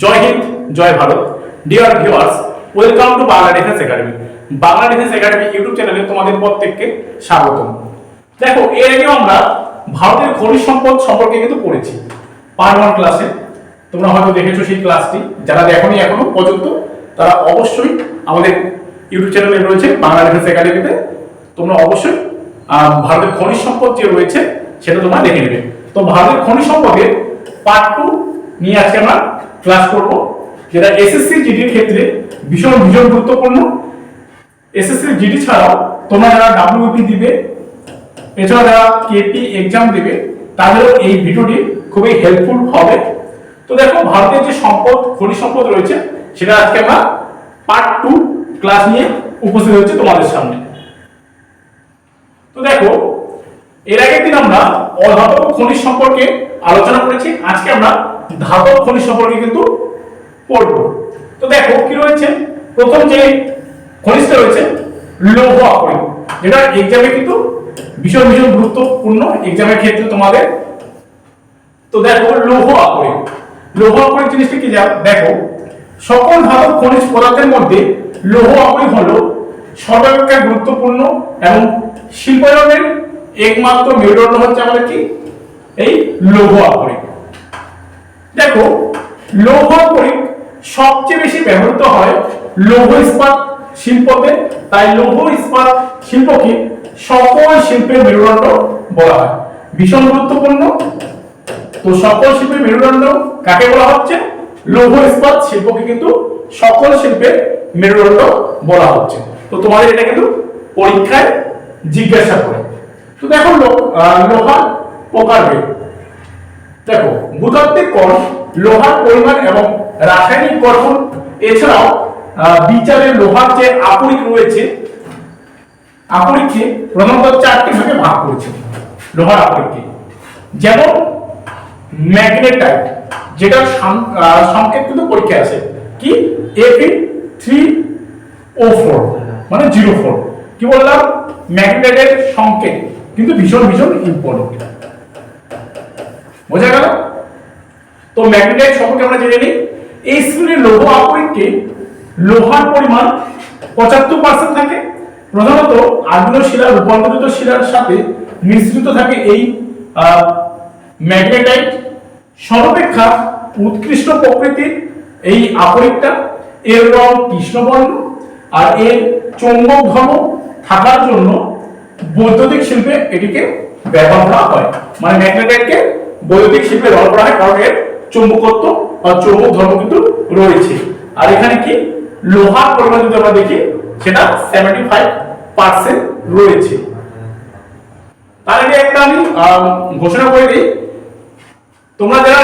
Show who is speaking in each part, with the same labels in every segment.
Speaker 1: Joy Hind, Joy Bharat. Dear viewers welcome to Bangla defence academy Bangla defence academy YouTube চ্যানেলে তোমাদের প্রত্যেককে স্বাগতম। দেখো, এর আগে আমরা ভারতের খনিজ সম্পদ সম্পর্কে কিন্তু পড়েছি। পার্ট ওয়ান ক্লাসে তোমরা হয়তো দেখেছ সেই ক্লাসটি যারা দেখোনি এখনও পর্যন্ত, তারা অবশ্যই আমাদের ইউটিউব চ্যানেলে রয়েছে বাংলা ডিফেন্স একাডেমিতে তোমরা অবশ্যই ভারতের খনিজ সম্পদ যে রয়েছে, সেটা তোমরা দেখে নেবে। তো ভারতের খনিজ সম্পদের পার্ট টু নিয়ে আজকে আমরা ক্লাস করব, যেটা এসএসসি জিডির ক্ষেত্রে ভীষণ ভীষণ গুরুত্বপূর্ণ। এসএসসি জিডি ছাড়াও তোমরা যারা ডাব্লিউপি দিবে এছাড়া যারা কেপি এক্সাম দেবে, তাদেরও এই ভিডিওটি খুবই হেল্পফুল হবে। তো দেখো, ভারতের যে সম্পদ, খনিজ সম্পদ রয়েছে, সেটা আজকে আমরা পার্ট টু ক্লাস নিয়ে উপস্থিত হচ্ছে তোমাদের সামনে। তো দেখো, এর আগের দিন আমরা অধাতব খনিজ সম্পর্কে আলোচনা করেছি, আজকে আমরা ধাতব খনিজ সম্পর্কে কিন্তু পড়ব। তো দেখো কি রয়েছে? প্রথম যে খনিজটা রয়েছে, লৌহ আকরিক। যেটা এক্সামে কিন্তু ভীষণ ভীষণ গুরুত্বপূর্ণ এক্সামের ক্ষেত্রে তোমাদের। তো দেখো, লৌহ আকরিক। লৌহ আকরিক জিনিসটা কি যা- দেখো, সকল ধাতব খনিজ পদার্থের মধ্যে লৌহ আকরিক হলো সর্বাপেক্ষা গুরুত্বপূর্ণ এবং শিল্পায়নের একমাত্র মেরুদণ্ড হচ্ছে আমাদের কি? এই লৌহ আকরিক। দেখো লৌহ আকরিক সবচেয়ে বেশি ব্যবহৃত হয় লৌহ ইস্পাত শিল্পতে। তাই লৌহ ইস্পাত শিল্পকে সকল শিল্পের মেরুদণ্ড বলা হয়। ভীষণ গুরুত্বপূর্ণ। তো সকল শিল্পের মেরুদণ্ড কাকে বলা হচ্ছে? লৌহ ইস্পাত শিল্পকে কিন্তু সকল শিল্পের মেরুদণ্ড বলা হচ্ছে। তো তোমাদের এটা কিন্তু পরীক্ষায় জিজ্ঞাসা করে। তো দেখো লো- আহ, লোহার প্রকারভেদ। দেখো, ভূতাত্ত্বিক কোণ লোহার পরিমাণ এবং রাসায়নিক গঠন, এছাড়াও বিচারে লোহার যে আপরিক রয়েছে আপরিককে প্রধানত চারটি ভাগে ভাগ করেছে, লোহার আপরিককে যেমন, ম্যাগনেটাইট, যেটা সংকেত কিন্তু পরীক্ষা আছে, কি? এপি থ্রি ও ফোর মানে জিরো ফোর কি বললাম? ম্যাগনেটাইটের সংকেত, কিন্তু ভীষণ ভীষণ ইম্পর্টেন্ট বোঝা গেল? তো ম্যাগনেটাইট সম্পর্কে আমরা জেনে নিই। এই শ্রেণির লৌহ আপরিককে লোহার পরিমাণ পঁচাত্তর পার্সেন্ট থাকে। প্রধানত আগ্নেয় শিলা, রূপান্তরিত শিলার সাথে মিশ্রিত থাকে এই ম্যাগনেটাইট। সর্বাপেক্ষা উৎকৃষ্ট প্রকৃতির এই আপরিকটা। এর রং কৃষ্ণবর্ণ আর এর চৌম্বক ধর্ম থাকার জন্য বৈদ্যুতিক শিল্পে এটিকে ব্যবহার করা হয়। মানে ম্যাগনেটাইটকে বৈদ্যুতিক শিল্পে ব্যবহার করা হয় কারণ এর চৌম্বকত্ব বা চৌম্বক ধর্ম কিন্তু রয়েছে। আর এখানে কি? লোহার পরিমাণ যদি আমরা দেখি, সেটা সেভেন্টি ফাইভ পার্সেন্ট রয়েছে। তার আগে একটা আমি ঘোষণা করে দিই। তোমরা যারা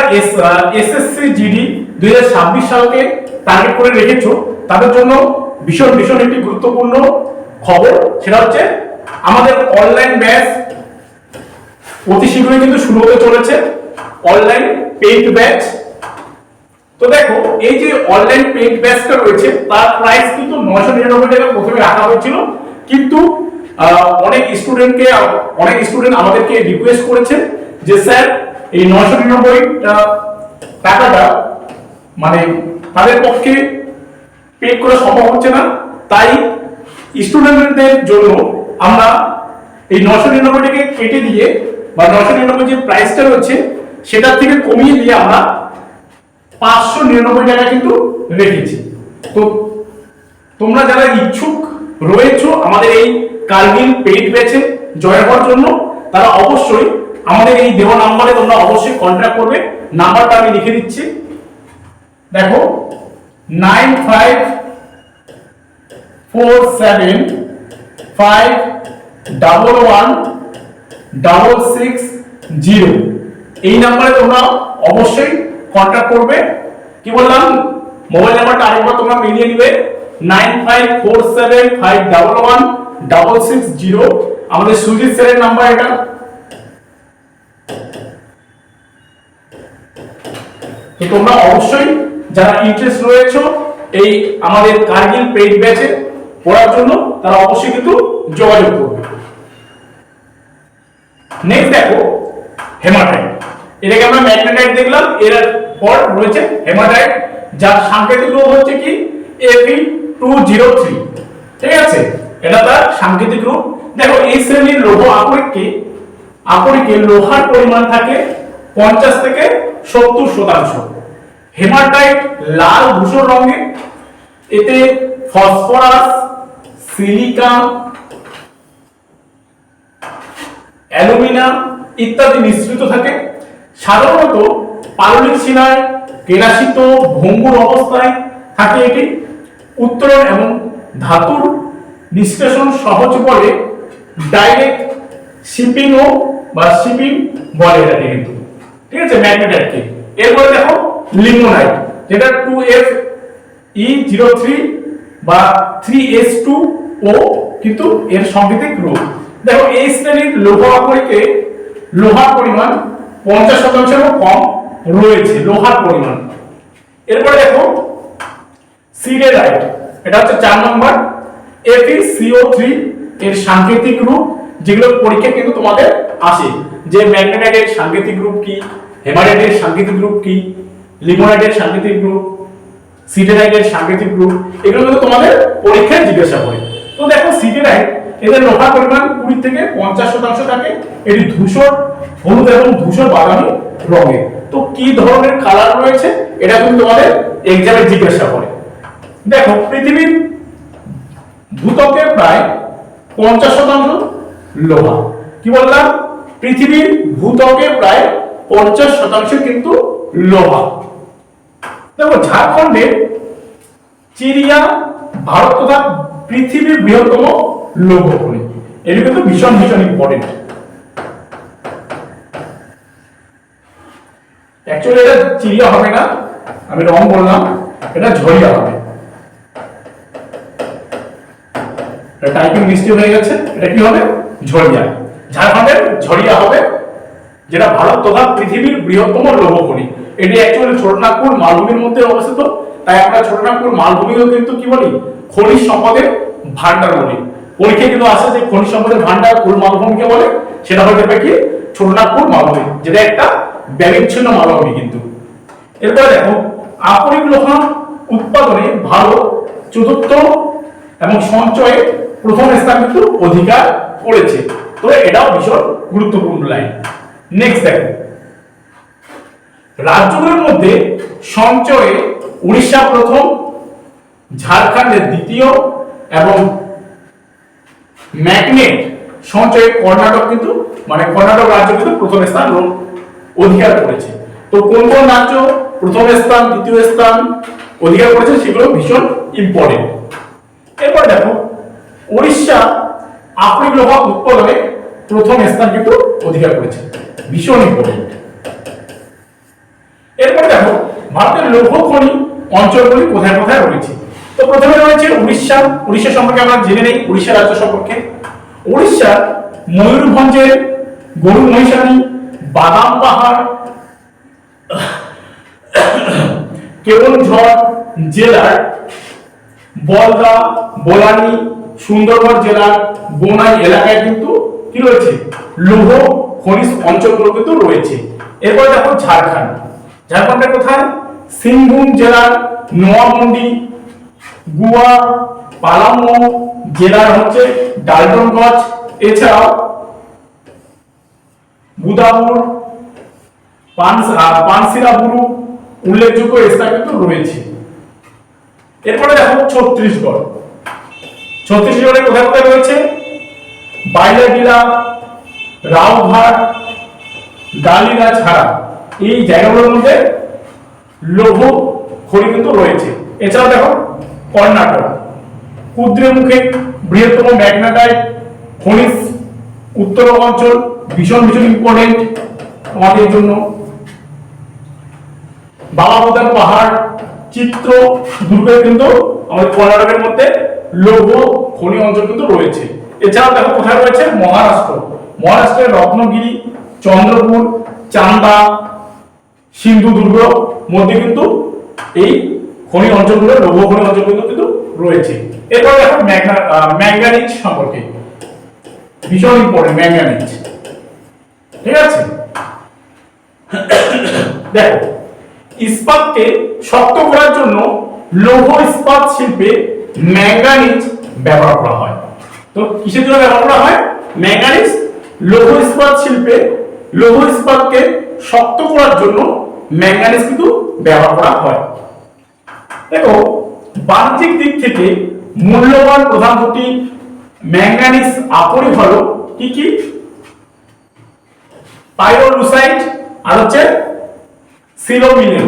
Speaker 1: এসএসসি জিডি দুই হাজার ছাব্বিশ সালকে টার্গেট করে রেখেছো, তাদের জন্য ভীষণ ভীষণ একটি গুরুত্বপূর্ণ খবর। সেটা হচ্ছে, আমাদের অনলাইন ব্যাচ অতি শীঘ্রই কিন্তু শুরু হতে চলেছে অনলাইন পেইড ব্যাচ তো দেখো, এই যে অনলাইন পেইড ব্যাচটা রয়েছে, তার প্রাইস কিন্তু নয়শো নিরানব্বই টাকা প্রথমে রাখা হয়েছিল। কিন্তু অনেক স্টুডেন্টকে অনেক স্টুডেন্ট আমাদেরকে রিকোয়েস্ট করেছে যে, স্যার, এই নয়শো নিরানব্বই টাকাটা মানে তাদের পক্ষে পে করা সম্ভব হচ্ছে না। তাই স্টুডেন্টদের জন্য আমরা এই নশো নিরানব্বই টাকা কেটে দিয়ে বা নশো নিরানব্বই যে প্রাইসটা রয়েছে, সেটার থেকে কমিয়ে দিয়ে আমরা পাঁচশো নিরানব্বই টাকা কিন্তু রেখেছি তো তোমরা যারা ইচ্ছুক রয়েছো, আমাদের এই কার্গিল পেইড ব্যাচে জয়েন হওয়ার জন্য, তারা অবশ্যই আমাদের এই দেওয়া নাম্বারে তোমরা অবশ্যই কন্ট্যাক্ট করবে। নাম্বারটা আমি লিখে দিচ্ছি। দেখো nine five four seven five double one double six zero এই নাম্বারে তোমরা অবশ্যই কন্ট্যাক্ট করবে। কি বললাম? মোবাইল নাম্বারটা আরেকবার তোমরা মিলিয়ে নিবে। Nine five four seven five double one double six zero আমাদের সুজিত স্যারের নাম্বার এটা। তো তোমরা অবশ্যই যারা ইন্টারেস্ট রয়েছে এই আমাদের কার্গিল পেইড ব্যাচে পড়ার জন্য, তারা অবশ্যই কিন্তু যোগাযোগ করবে। নেক্সট দেখো হেমাটাইট এটাকে আমরা ম্যাগনেটাইট দেখলাম, এর পর রয়েছে হেমাটাইট যার সাংকেতিক রূপ হচ্ছে কি? এপি টু জিরো থ্রি ঠিক আছে? এটা তার সাংকেতিক রূপ। দেখো, এই শ্রেণির লৌহ আকরিককে, আকরিকে লোহার পরিমাণ থাকে পঞ্চাশ থেকে সত্তর শতাংশ। হেমাটাইট লাল ধূসর রঙের। এতে ফসফরাস সিলিকা অ্যালুমিনিয়াম ইত্যাদি মিশ্রিত থাকে। সাধারণত পাললিক শিলায় কেরাসিত ভঙ্গুর অবস্থায় থাকে এটি। উত্তরণ এবং ধাতুর নিষ্কাশন সহজ বলে ডাইরেক্ট শিপিং ও বা শিপিং বলে এটাকে কিন্তু। ঠিক আছে ম্যাগনেটাইটকে এরপরে দেখো, লিমোনাইট, যেটা two F E zero three বা থ্রি এস টু ও কিন্তু এর সাংকেতিক রূপ। দেখো এই শ্রেণির লোহ আকরিকে লোহার পরিমাণ পঞ্চাশ শতাংশেরও কম রয়েছে, লোহার পরিমাণ। এরপরে দেখো, সিডেরাইট, এটা হচ্ছে চার নম্বর। এফিসিও থ্রি এর সাংকেতিক রূপ যেগুলো পরীক্ষা কিন্তু তোমাদের আসে। যে ম্যাগনেটাইটের সাংকেতিক রূপ কি, হেমাটাইটের সাংকেতিক রূপ কি, লিমোনাইটের সাংকেতিক রূপ, সিডেরাইটের সাংকেতিক রূপ, এগুলো কিন্তু তোমাদের পরীক্ষায় জিজ্ঞাসা করে। তো দেখো, সিডেরাইট এদের লোহার পরিমাণ কুড়ি থেকে পঞ্চাশ শতাংশ থাকে। এটি ধূসর, হলুদ এবং ধূসর বাদামি রঙের। তো কি ধরনের কালার রয়েছে? এটা কিন্তু তোমাদের এক্সামে জিজ্ঞাসা করে। দেখো, পৃথিবীর ভূত্বকে প্রায় পঞ্চাশ শতাংশ লোহা। কি বললাম? পৃথিবীর ভূত্বকে প্রায় পঞ্চাশ শতাংশ কিন্তু লোহা। দেখো, ঝাড়খণ্ডে চিরিয়া ভারত তথা পৃথিবীর বৃহত্তম লৌহ খনি এটি কিন্তু ভীষণ ভীষণ ইম্পর্টেন্ট অ্যাকচুয়ালি এটা চিরিয়া হবে না। আমি রং বললাম। এটা ঝরিয়া হবে। টাইপিং মিস্টেক হয়ে গেছে। এটা কি হবে? ঝরিয়া। ঝাড়খণ্ডের ঝরিয়া হবে, যেটা ভারত তথা পৃথিবীর বৃহত্তম লৌহ খনি এটি অ্যাকচুয়ালি ছোটনাগপুর মালভূমির মধ্যে অবস্থিত। তাই আমরা ছোটনাগপুর মালভূমিও কিন্তু কি বলি? খনিজ সম্পদের ভান্ডার বলি। পরীক্ষায় কিন্তু আসে যে খনিজ সম্পদের ভান্ডার কোন মালভূমিকে বলে, সেটা হয়ে যাবে কি? ছোটনাগপুর মালভূমি, যেটা একটা ব্যবিচ্ছিন্ন মালভূমি কিন্তু। এরপরে দেখো আপরিক লোহা উৎপাদনে ভারত চতুর্থ এবং সঞ্চয়ে প্রথম স্থান কিন্তু অধিকার করেছে। তো এটাও ভীষণ গুরুত্বপূর্ণ লাইন নেক্সট দেখো। রাজ্যগুলোর মধ্যে সঞ্চয়ে উড়িষ্যা প্রথম, ঝাড়খণ্ডের দ্বিতীয় এবং ম্যাগনেট সঞ্চয়ে কর্ণাটক কিন্তু মানে কর্ণাটক রাজ্য কিন্তু প্রথম স্থান অধিকার করেছে। তো কোন কোন রাজ্য প্রথম স্থান, দ্বিতীয় স্থান অধিকার করেছে সেগুলো ভীষণ ইম্পর্টেন্ট এরপর দেখো উড়িষ্যা আফ্রিক লোহা উৎপাদনে প্রথম স্থান কিন্তু অধিকার করেছে। ভীষণ ইম্পর্টেন্ট এরপর দেখো, ভারতের লৌহ খনি অঞ্চলগুলি কোথায় কোথায় রয়েছে? তো প্রথমে রয়েছে উড়িষ্যা। উড়িষ্যা সম্পর্কে আমরা জেনে নেই, উড়িষ্যা রাজ্য সম্পর্কে। উড়িষ্যার ময়ূরভঞ্জের গরু মহিষানি বাদাম পাহাড় কেওনঝড় জেলার বলদা, বোলানি সুন্দরগড় জেলার বোনাই এলাকায় কিন্তু কি রয়েছে? লৌহ খনিজ অঞ্চলগুলো কিন্তু রয়েছে। এরপর দেখো ঝাড়খণ্ড। ঝাড়খণ্ডের কোথায়? সিংভূম জেলার নোয়ামন্ডি গুয়া পালামো জেলার হচ্ছে ডালটনগঞ্জ। এছাড়াও বুদাপুর পানস- আহ, পানসিরাবুরু উল্লেখযোগ্য স্থান কিন্তু রয়েছে। এরপরে দেখো ছত্তিশগড়। ছত্তিশগড়ে কোথায় কোথায় রয়েছে? বাইলাডিলা রাওঘাট গালিরা ছাড়া এই জায়গাগুলোর মধ্যে লৌহ খনি কিন্তু রয়েছে। এছাড়াও দেখো কর্ণাটক। কুদ্রেমুখে বৃহত্তম ম্যাগনেটাইট খনিজ, উত্তর অঞ্চল, ভীষণ ভীষণ ইম্পর্টেন্ট আমাদের জন্য। বাবাবুদান পাহাড়, চিত্র দুর্গে কিন্তু আমাদের কর্ণাটকের মধ্যে লৌহ, খনি অঞ্চল কিন্তু রয়েছে। এছাড়াও দেখো কোথায় রয়েছে? মহারাষ্ট্র। মহারাষ্ট্রের রত্নগিরি, চন্দ্রপুর, চান্দা, সিন্ধু দুর্গ মধ্যে কিন্তু এই খনি অঞ্চলগুলো, লৌহ খনি অঞ্চলগুলো কিন্তু রয়েছে। এরপর দেখো ম্যাঙ্গানিজ সম্পর্কে। ভীষণ ইম্পর্টেন্ট ম্যাঙ্গানিজ। ঠিক আছে? দেখো, ইস্পাতকে শক্ত করার জন্য লৌহ ইস্পাত শিল্পে ম্যাঙ্গানিজ ব্যবহার করা হয়। তো কিসের জন্য ব্যবহার করা হয়? ম্যাঙ্গানিজ লৌহ ইস্পাত শিল্পে, লৌহ ইস্পাতকে শক্ত করার জন্য ম্যাঙ্গানিজ কিন্তু ব্যবহার করা হয়। দেখো বাহ্যিক দিক থেকে মূল্যবান প্রধান দুটি ম্যাঙ্গানিজ আপনি হলো কি কি? পাইরোলুসাইড আর হচ্ছে সিলোমিনেল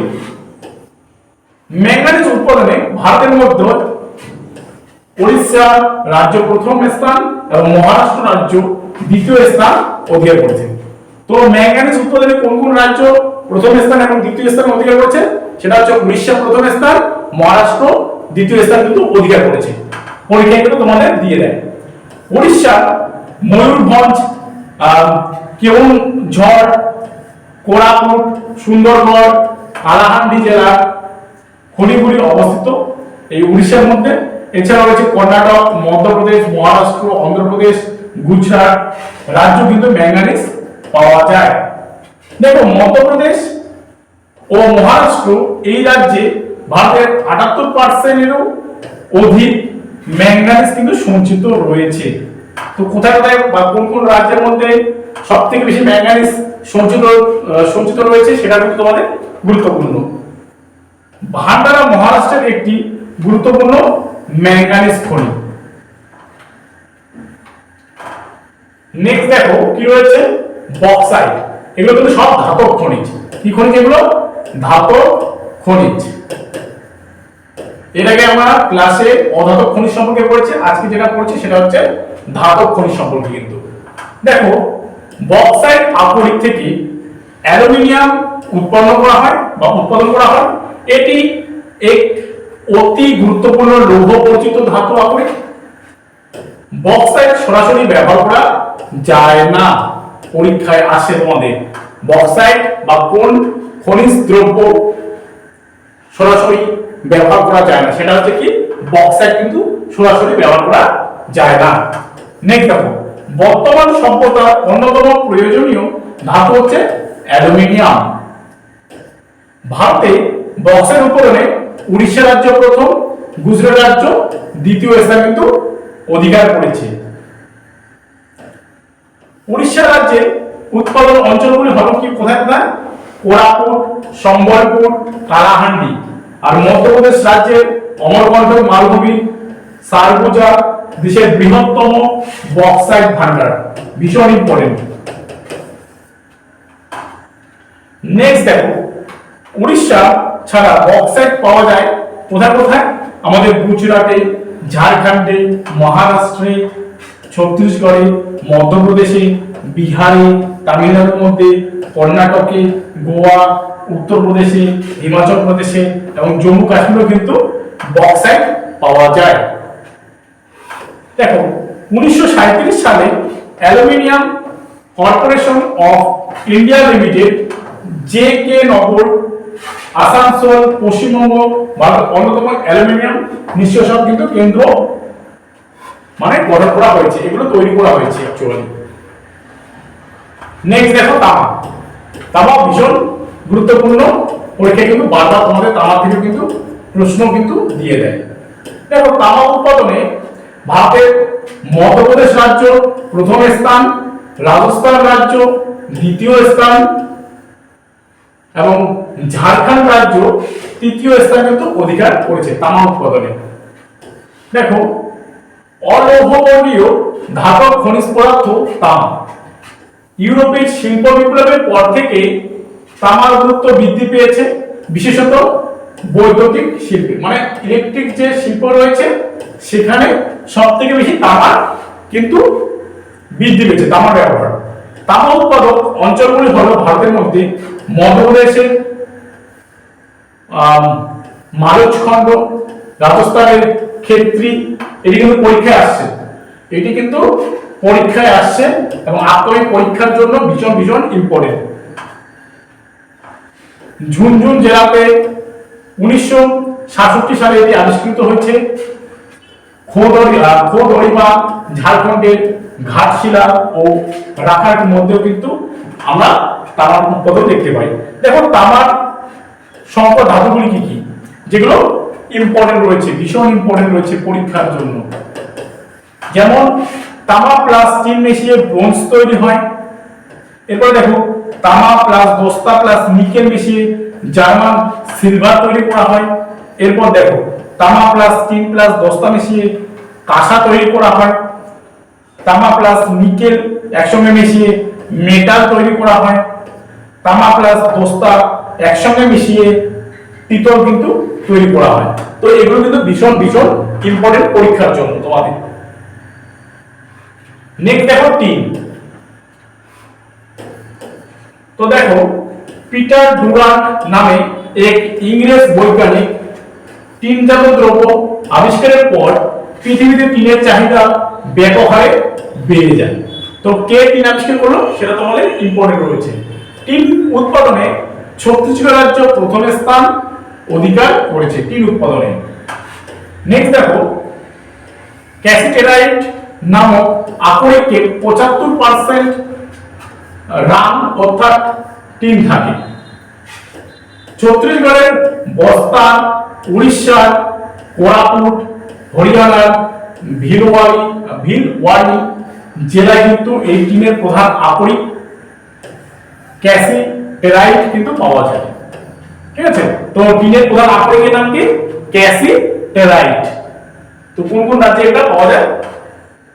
Speaker 1: ম্যাঙ্গানিজ উৎপাদনে ভারতের মধ্যে উড়িষ্যা রাজ্য প্রথম স্থান এবং মহারাষ্ট্র রাজ্য দ্বিতীয় স্থান অধিকার করেছে। তো ম্যাঙ্গানিজ উৎপাদনে কোন কোন রাজ্য প্রথম স্থান এবং দ্বিতীয় স্থান অধিকার করেছে? সেটা হচ্ছে উড়িষ্যা প্রথম স্থান মহারাষ্ট্র দ্বিতীয় স্থান কিন্তু অধিকার করেছে। পরীক্ষায় কিন্তু তোমাদের দিয়ে দেয়। উড়িষ্যা, ময়ূরভঞ্জ কেউন ঝড়, কোরাপুট সুন্দরগড় কালাহান্ডি জেলা খনিগুলি অবস্থিত। এই উড়িষ্যার মধ্যে এছাড়া রয়েছে কর্ণাটক, মধ্যপ্রদেশ, মহারাষ্ট্র, অন্ধ্রপ্রদেশ, গুজরাট। রাজ্য কিন্তু ম্যাঙ্গানিজ পাওয়া যায়। দেখো, মধ্যপ্রদেশ ও মহারাষ্ট্র এই রাজ্যে ভারতের আটাত্তর পার্সেন্টেরও অধিক ম্যাঙ্গানিজ কিন্তু সঞ্চিত রয়েছে। তো কোথায় কোথায় বা কোন কোন রাজ্যের মধ্যে সব থেকে বেশি ম্যাঙ্গানিজ সঞ্চিত সঞ্চিত রয়েছে সেটা কিন্তু তোমাদের গুরুত্বপূর্ণ। ভান্ডারা মহারাষ্ট্রের একটি গুরুত্বপূর্ণ ম্যাঙ্গানিজ খনি। নেক্সট দেখো কি রয়েছে? বক্সাইট এগুলো কিন্তু সব ধাতব খনিজ। কি খনিজ এগুলো? ধাতব খনিজ। এর আগে আমরা ক্লাসে অধাতব খনিজ সম্পর্কে পড়েছি, আজকে যেটা সেটা হচ্ছে খনিজ সম্পর্কে কিন্তু। দেখো বক্সাইট আপরিক থেকে অ্যালুমিনিয়াম উৎপন্ন করা হয় বা উৎপাদন করা হয়। এটি এক অতি গুরুত্বপূর্ণ লৌহ পরিচিত ধাতু আপরিক বক্সাইট সরাসরি ব্যবহার করা যায় না, পরীক্ষায় আসে তোমাদের। বক্সাইট বা কোন খনিজ দ্রব্য সরাসরি ব্যবহার করা যায় না। সেটা হচ্ছে কি বক্সাইট কিন্তু সরাসরি ব্যবহার করা যায় না। নেক্সট দেখো, বর্তমান সভ্যতার অন্যতম প্রয়োজনীয় ধাতু হচ্ছে অ্যালুমিনিয়াম। ভারতে বক্সের উৎপাদনে উড়িষ্যা রাজ্য প্রথম, গুজরাট রাজ্য, দ্বিতীয় স্থান কিন্তু অধিকার করেছে। উড়িষ্যা রাজ্যের উৎপাদন অঞ্চলগুলি হল কি কোথায় কোথায়? কোরাপুট, সম্বলপুর, কালাহান্ডি আর মধ্যপ্রদেশ রাজ্যের অমরকণ্ঠ মালভূমি, সারগুজা দেশের বৃহত্তম বক্সাইট ভান্ডার ভীষণ ইম্পর্টেন্ট নেক্সট দেখো, উড়িষ্যা ছাড়া বক্সাইট পাওয়া যায় কোথায় কোথায়? আমাদের গুজরাটে, ঝাড়খণ্ডে, মহারাষ্ট্রে, ছত্তিশগড়ে, মধ্যপ্রদেশে, বিহারে তামিলনাড়ুর মধ্যে, কর্ণাটকে, গোয়া, উত্তরপ্রদেশে, হিমাচল প্রদেশে এবং জম্মু কাশ্মীরেও কিন্তু বক্সাইট পাওয়া যায়। দেখো, উনিশশো সাঁইত্রিশ সালে aluminium corporation of India limited, J K Nagar, Asansol, Paschimbanga ভারতের অন্যতম অ্যালুমিনিয়াম নিঃষ্কাশন কিন্তু কেন্দ্র মানে গঠন করা হয়েছে, এগুলো তৈরি করা হয়েছে অ্যাকচুয়ালি নেক্সট দেখো তামা। তামা ভীষণ গুরুত্বপূর্ণ পরীক্ষায় কিন্তু বারবার তোমাদের তামা থেকে কিন্তু প্রশ্ন কিন্তু দিয়ে দেয়। দেখো, তামা উৎপাদনে ভারতের মধ্যপ্রদেশ রাজ্য প্রথম স্থান, রাজস্থান রাজ্য দ্বিতীয় স্থান এবং ঝাড়খণ্ড রাজ্য তৃতীয় স্থান কিন্তু অধিকার করেছে তামা উৎপাদনে। দেখো অলৌহবর্গীয় ধাতব খনিজ পদার্থ তামা। ইউরোপের শিল্প বিপ্লবের পর থেকে তামার গুরুত্ব বৃদ্ধি পেয়েছে, বিশেষত বৈদ্যুতিক শিল্পে। মানে ইলেকট্রিক যে শিল্প রয়েছে, সেখানে সব থেকে বেশি তামার কিন্তু বৃদ্ধি পেয়েছে, তামার ব্যবহার। তামা উৎপাদক অঞ্চলগুলি হলো ভারতের মধ্যে মধ্যপ্রদেশের মালচখণ্ড রাজস্থানের ক্ষেত্রী, এটি কিন্তু পরীক্ষায় আসছে। এটি কিন্তু পরীক্ষায় আসছে এবং আত্মীয় পরীক্ষার জন্য ভীষণ ভীষণ ইম্পর্টেন্ট ঝুনঝুন জেলাতে উনিশশো সাতষট্টি সালে এটি আবিষ্কৃত হয়েছে। খোদরি আহ, খোদরিমা ঝাড়খণ্ডের ঘাটশিলা ও রাখার মধ্যেও কিন্তু আমরা তামার উৎপাদন দেখতে পাই। দেখো তামার সম্পদ ধাতুগুলি কি কি? যেগুলো ইম্পর্টেন্ট রয়েছে ভীষণ ইম্পর্টেন্ট রয়েছে পরীক্ষার জন্য। যেমন তামা প্লাস টিন মিশিয়ে ব্রোঞ্জ তৈরি হয়। এরপরে দেখো, তামা প্লাস দস্তা প্লাস নিকেল মিশিয়ে জার্মান সিলভার তৈরি করা হয়। এরপর দেখো, তামা প্লাস টিন প্লাস দস্তা মিশিয়ে কাঁসা তৈরি করা হয়। তামা প্লাস নিকেল একসঙ্গে মিশিয়ে মেটাল তৈরি করা হয়। তামা প্লাস দস্তা একসঙ্গে মিশিয়ে পিতল কিন্তু তৈরি করা হয়। তো এগুলো কিন্তু ভীষণ ভীষণ ইম্পর্টেন্ট পরীক্ষার জন্য তোমাদের। নেক্সট দেখো টিন তো দেখো, পিটার ডুরান্ট নামে এক ইংরেজ বৈজ্ঞানিক টিনজাত দ্রব্য আবিষ্কারের পর পৃথিবীতে টিনের চাহিদা ব্যাপক হারে বেড়ে যায়। তো কে টিন আবিষ্কার করল? সেটা তোমাদের ইম্পর্টেন্ট রয়েছে। টিন উৎপাদনে ছত্তিশগড় রাজ্য প্রথম স্থান অধিকার করেছে টিন উৎপাদনে। নেক্সট দেখো, ক্যাসিটেরাইট নামক আকরিকে পঁচাত্তর পার্সেন্ট রাম অর্থাৎ টিন থাকে। ছত্তিশগড়ের বস্তা উড়িষ্যার কোরাপুট হরিয়ানার ভিলওয়ালি ভিলওয়ালি জেলায় কিন্তু এই টিনের প্রধান আকরিক ক্যাসিটেরাইট কিন্তু পাওয়া যায়। ঠিক আছে? তো টিনের প্রধান আকরিকের নাম কি? ক্যাসি ক্যাসিটেরাইট তো কোন কোন রাজ্যে এটা পাওয়া যায়?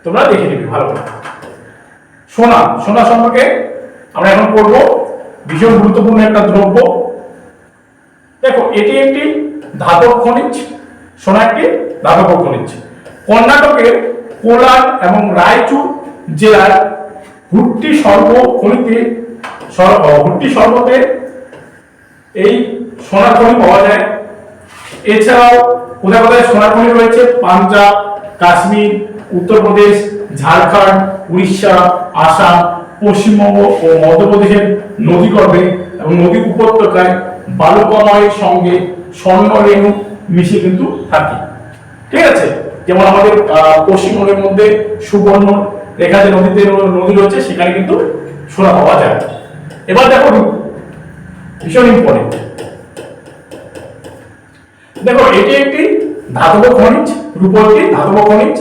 Speaker 1: তোমরা দেখে নিবি, ভালো করে। সোনা সোনা সম্পর্কে আমরা এখন পড়ব। ভীষণ গুরুত্বপূর্ণ একটা দ্রব্য। দেখো, এটি একটি ধাতব খনিজ, সোনা একটি ধাতব খনিজ। কর্ণাটকের কোলার এবং রায়চুর জেলার হুট্টি সর্ব খনিতে হুট্টি সর্বতে এই সোনা খনি পাওয়া যায়। এছাড়াও কোথায় কোথায় সোনা খনি রয়েছে? পাঞ্জাব, কাশ্মীর উত্তরপ্রদেশ ঝাড়খণ্ড, উড়িষ্যা, আসাম, পশ্চিমবঙ্গ ও মধ্যপ্রদেশের নদীগর্ভে এবং নদী উপত্যকায় বালুকাময়ের সঙ্গে স্বর্ণরেণু মিশে কিন্তু থাকে। ঠিক আছে? যেমন আমাদের পশ্চিমবঙ্গের মধ্যে সুবর্ণ রেখা যে নদীতে নদী রয়েছে, সেখানে কিন্তু সোনা পাওয়া যায়। এবার দেখো ভীষণ ইম্পর্টেন্ট দেখো, এটি একটি ধাতব খনিজ রূপ একটি ধাতব খনিজ।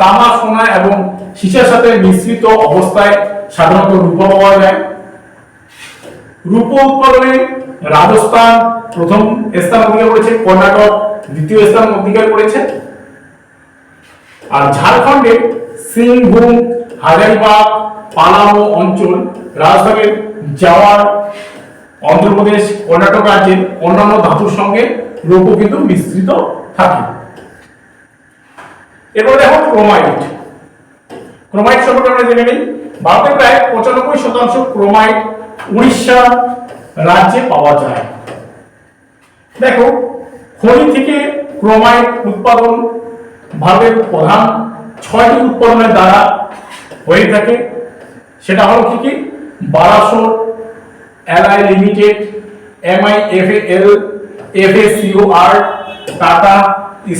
Speaker 1: তামা সোনা এবং সীসার সাথে মিশ্রিত অবস্থায় সাধারণত রূপা পাওয়া যায়। রূপ উৎপাদনে রাজস্থান প্রথম স্থান অধিকার করেছে, কর্ণাটক দ্বিতীয় স্থান অধিকার করেছে। আর ঝাড়খণ্ডে সিংভূম হাজারিবাগ পালামো অঞ্চল, রাজস্থানের জাওয়ার, অন্ধ্রপ্রদেশ, কর্ণাটক রাজ্যের অন্যান্য ধাতুর সঙ্গে রৌপ কিন্তু মিশ্রিত থাকে। এরপর দেখো ক্রোমাইট ক্রোমাইট সম্পর্কে আমরা জেনে নিই। ভারতের প্রায় পঁচানব্বই শতাংশ ক্রোমাইট উড়িষ্যা রাজ্যে পাওয়া যায়। দেখো, খনি থেকে ক্রোমাইট উৎপাদন ভারতের প্রধান ছয়টি উৎপাদনের দ্বারা হয়ে থাকে। সেটা হলো কি কি? Balasore LI limited, MI F L F S U R Tata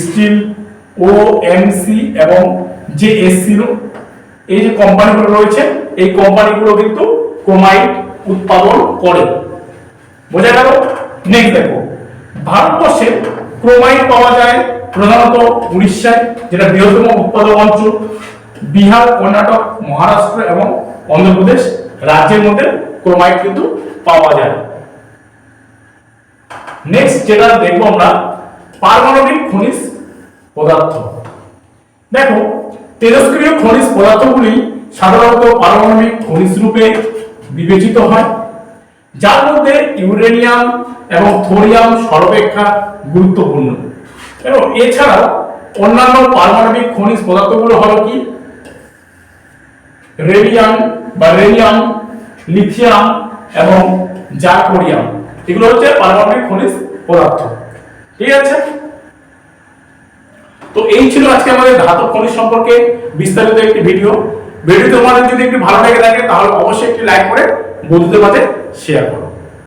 Speaker 1: steel ও এমসি এবং যে এসসিল এই যে কোম্পানিগুলো রয়েছে, এই কোম্পানিগুলো কিন্তু ক্রোমাইট উৎপাদন করে। বোঝা গেল? নেক্সট দেখো। ভারতবর্ষে ক্রোমাইট পাওয়া যায় প্রধানত উড়িষ্যায়, যেটা বৃহত্তম উৎপাদক অঞ্চল। বিহার, কর্ণাটক, মহারাষ্ট্র এবং অন্ধ্রপ্রদেশ রাজ্যের মধ্যে ক্রোমাইট কিন্তু পাওয়া যায়। নেক্সট যেটা দেখব আমরা, পারমাণবিক খনিজ পদার্থ। দেখো তেজস্ক্রিয় খনিজ পদার্থগুলি সাধারণত পারমাণবিক খনিজ রূপে বিবেচিত হয়, যার মধ্যে ইউরেনিয়াম এবং থোরিয়াম সর্বাপেক্ষা গুরুত্বপূর্ণ। এবং এছাড়াও অন্যান্য পারমাণবিক খনিজ পদার্থগুলো হলো কি? রেডিয়াম বা রেডিয়াম লিথিয়াম এবং জাকোরিয়াম এগুলো হচ্ছে পারমাণবিক খনিজ পদার্থ। ঠিক আছে? তো এই ছিল আজকে আমাদের ধাতব খনিজ সম্পর্কে বিস্তারিত একটি ভিডিও। ভিডিও তোমাদের যদি একটু ভালো লেগে থাকে, তাহলে অবশ্যই একটি লাইক করে বন্ধুদের মাঝে শেয়ার করো।